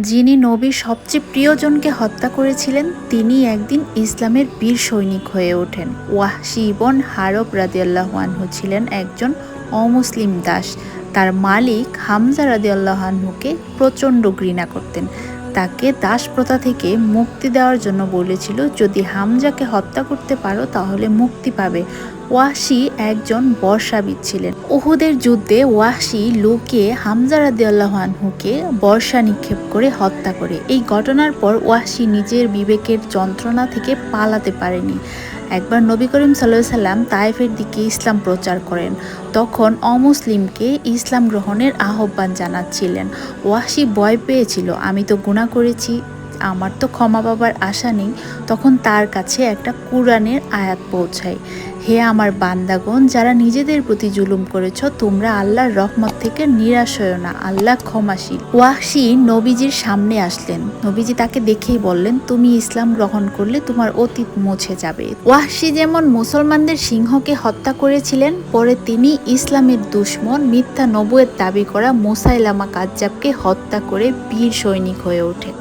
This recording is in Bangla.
যিনি নবীর সবচেয়ে প্রিয়জনকে হত্যা করেছিলেন, তিনি একদিন ইসলামের বীর সৈনিক হয়ে ওঠেন। ওয়াহশি ইবন হারব রাদিয়াল্লাহু আনহু ছিলেন একজন অমুসলিম দাস। তার মালিক হামজা রাদিয়াল্লাহু আনহুকে প্রচণ্ড ঘৃণা করতেন। তাকে দাসপ্রথা থেকে মুক্তি দেওয়ার জন্য বলেছিল, যদি হামজাকে হত্যা করতে পারো, তাহলে মুক্তি পাবে। ওয়াসি একজন বর্ষাবিদ ছিলেন। ওহুদের যুদ্ধে ওয়াসি লোকে হামজা রাদিয়াল্লাহু আনহুকে বর্ষা নিক্ষেপ করে হত্যা করে। এই ঘটনার পর ওয়াসি নিজের বিবেকের যন্ত্রণা থেকে পালাতে পারেনি। একবার নবী করিম সাল্লাহ সাল্লাম তায়েফের দিকে ইসলাম প্রচার করেন। তখন অমুসলিমকে ইসলাম গ্রহণের আহ্বান জানাচ্ছিলেন। ওয়াসি ভয় পেয়েছিল, আমি তো গুণা করেছি, আমার তো ক্ষমা পাবার আশা নেই। তখন তার কাছে একটা কোরআনের আয়াত পৌঁছায়। হে আমার বান্দাগণ, যারা নিজেদের প্রতি জুলুম করেছ, তোমরা আল্লাহর রহমত থেকে নিরাশ হয়েও না, আল্লাহ ক্ষমাশীল। ওয়াহশি নবীজির সামনে আসলেন। নবীজি তাকে দেখেই বললেন, তুমি ইসলাম গ্রহণ করলে তোমার অতীত মুছে যাবে। ওয়াহশি যেমন মুসলমানদের সিংহকে হত্যা করেছিলেন, পরে তিনি ইসলামের দুশ্মন, মিথ্যা নবুয়ের দাবি করা মোসাইলামা কাজ্জাবকে হত্যা করে বীর সৈনিক হয়ে ওঠেন।